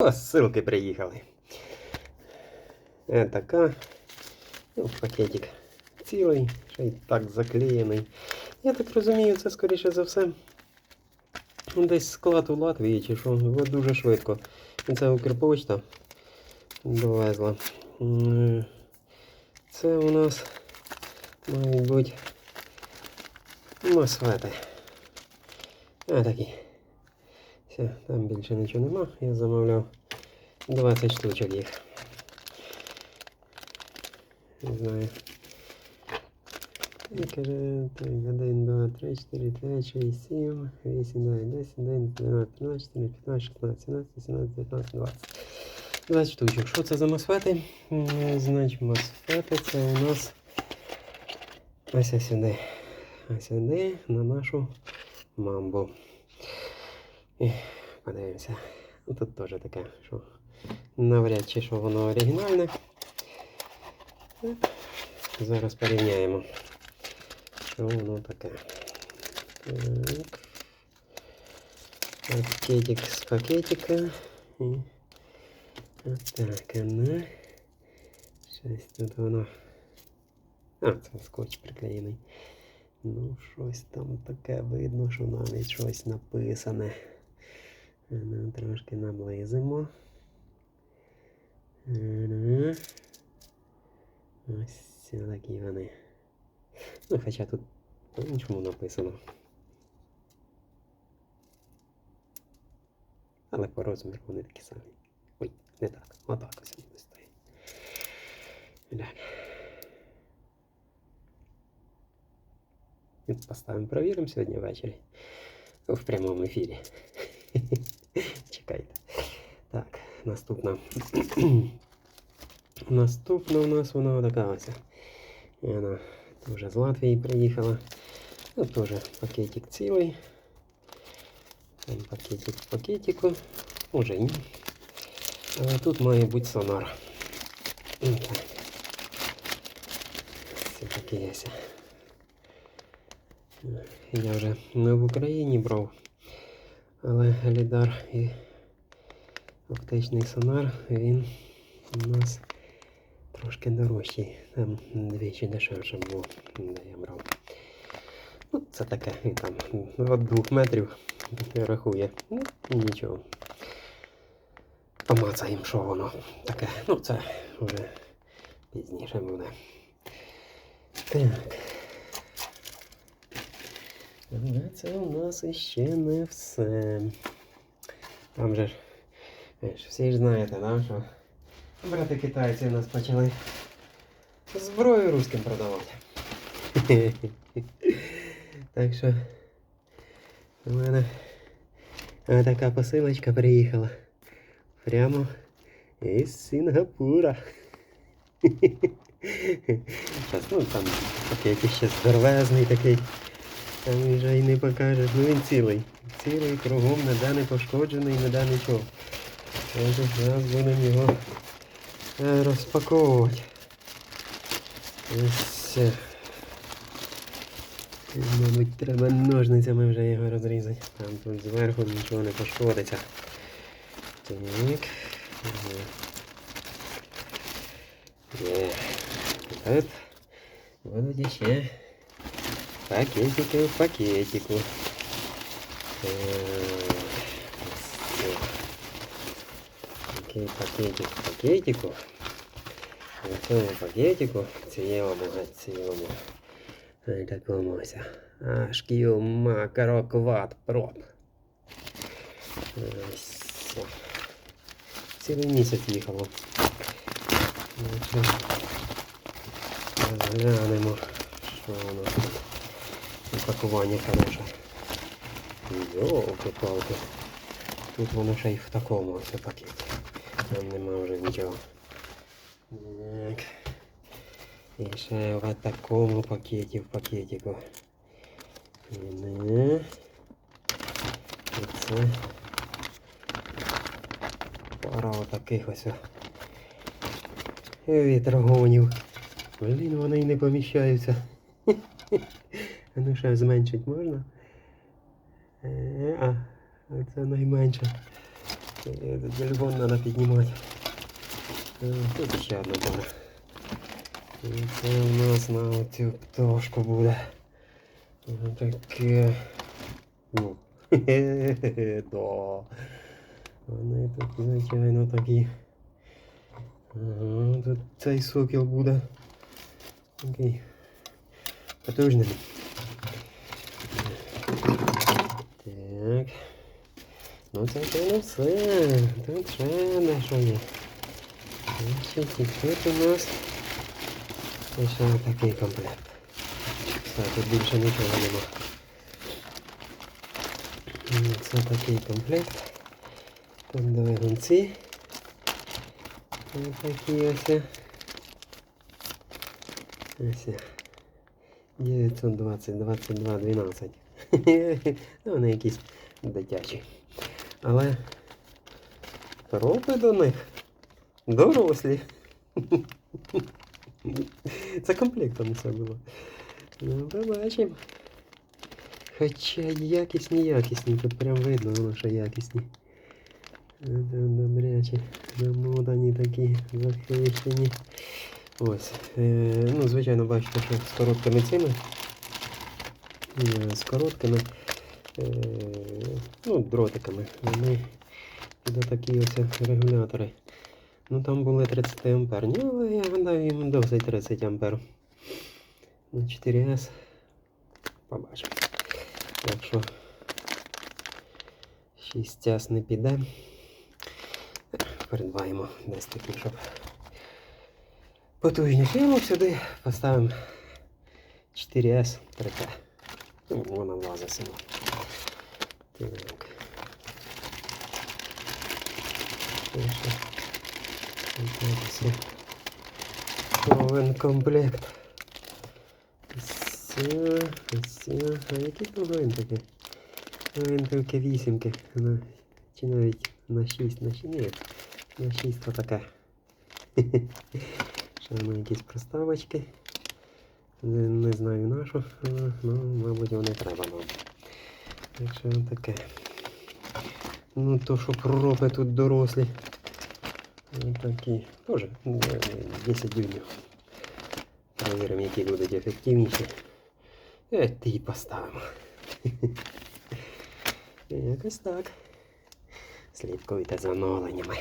О, ссылки приїхали. Е, така. Ну, пакетик цілий, ще й так заклеєний. Я так розумію, це скоріше за все. ну, Десь склад у Латвії чи що, дуже швидко. І Це Укрпочта довезла. Це у нас мають бути мосфети. А такі. Все, там більше нічого нема. Я замовляв 20 штучок їх. Не знаю. І каже, так, 1, 2, 3, 4, 5, 6, 7, 8, 9, 10, 11, 12, 13, 14, 15, 16, 17, 18, 19, 20. 20 штучок. Що це за мосфети? Значить, мосфети це у нас ось сюди. Ось сюди на нашу мамбу. Подивимося. Ну, Тут теж таке, що навряд чи що воно оригінальне. Зараз порівняємо. Що воно таке? Так. Пакетик з пакетика. І отак воно. Щось тут воно. А, це скотч приклеєний. Ну, щось там таке видно, що навіть щось написане. Трошки наблизимо. Ось такі вони. Ну, хоча тут по-іншому написано. Але по розміру вони такі самі. Ой, не так. Отак ось вони стоять. Так. Поставимо, провіримо сьогодні ввечері. В прямому ефірі. Чекайте. Так, наступна. Наступна у нас вона така ось. І Вона теж з Латвії приїхала. Тут теж пакетик цілий. Там пакетик в пакетику. Уже ні. Але тут має бути сонар. Ось так. Це таке є. Я вже не в Україні брав, Але Галідар і оптичний сонар, він у нас трошки дорожчий. Там двічі дешевше було, де я брав. Ну, це таке, він там від двох метрів рахує. Ну, нічого. Помацаємо, що воно таке. Ну, це вже пізніше буде. Так. Але це у нас іще не все. Там же ж, ж всі ж знаєте, да, що брати китайці у нас почали зброю русським продавати. так що у мене така посилочка приїхала. Прямо із Сінгапура. Щас, ну там пакетик ще здоровезний такий. Там вже і не покажеш. Ну він цілий. Цілий кругом, ніде не пошкоджений, ніде нічого. Отже, зараз будемо його е, розпаковувати. Ось. Мабуть, треба ножницями вже його розрізати. Там тут зверху нічого не пошкодиться. Так. Є. Тут будуть ще пакетики в пакетику. Так. Все. Такий пакетик в пакетику. В цьому пакетику цілому, геть цілому. Ось такому ось. Аж кіома карокват проб. Ось. все. Цілий місяць їхало. Значить, Розглянемо, що воно тут. Упакування хороше. Йолки-палки. Тут воно ще й в такому ось пакеті. Там нема вже нічого. Так. І ще в такому пакеті, в пакетику. І це пара отаких ось вітрогонів. Блін, вони й не поміщаються. А ну ще зменшить можна? Е, А, це найменше. Е, Телефон треба піднімати. Е, Тут ще одна буде. І це у нас на цю пташку буде. Воно таке. Ну. Да. Вони тут, звичайно, такі. Ага, тут цей сокіл буде. Такий. Потужний. Так. Ну це ще не все. Тут ще дещо є. Значить, тут у нас ще такий комплект. Все, тут більше нічого нема. М, Це такий комплект. Тут двигунці. Ось такі ось. Ось. 920, 22, 12. Ну, Вони якісь дитячі. Але ропи до них дорослі. Це комплектом все було. Ну, побачимо. Хоча якісні, якісні, тут прям видно, воно, що якісні. Добрячі, замотані такі, захищені. Ось. Е, ну, звичайно, бачите, що з короткими цими. З короткими е, ну, дротиками. Вони до такі ось регулятори. Ну там були 30 ампер. Ну, але я гадаю, їм досить 30 ампер. На 4С. Побачимо. Так що 6 час не піде. Придбаємо десь такі, щоб потужні фірму сюди поставимо 4С 3Т. Ну, вона влазить сама. Так. Повен комплект. Все, все. А які гвинтики? Гвинтики вісімки. На, чи навіть на 6, на 6, ні. На 6 то таке. Ще маємо якісь проставочки. Не, не знаю нашу, але, ну, мабуть, вони треба нам. Так що таке. Ну то, що проропи тут дорослі. Ось такі. Тоже ну, е, 10 дюймів. Провіримо, які будуть ефективніші. Е, ті поставимо. Якось так. Слідкуйте за оновленнями.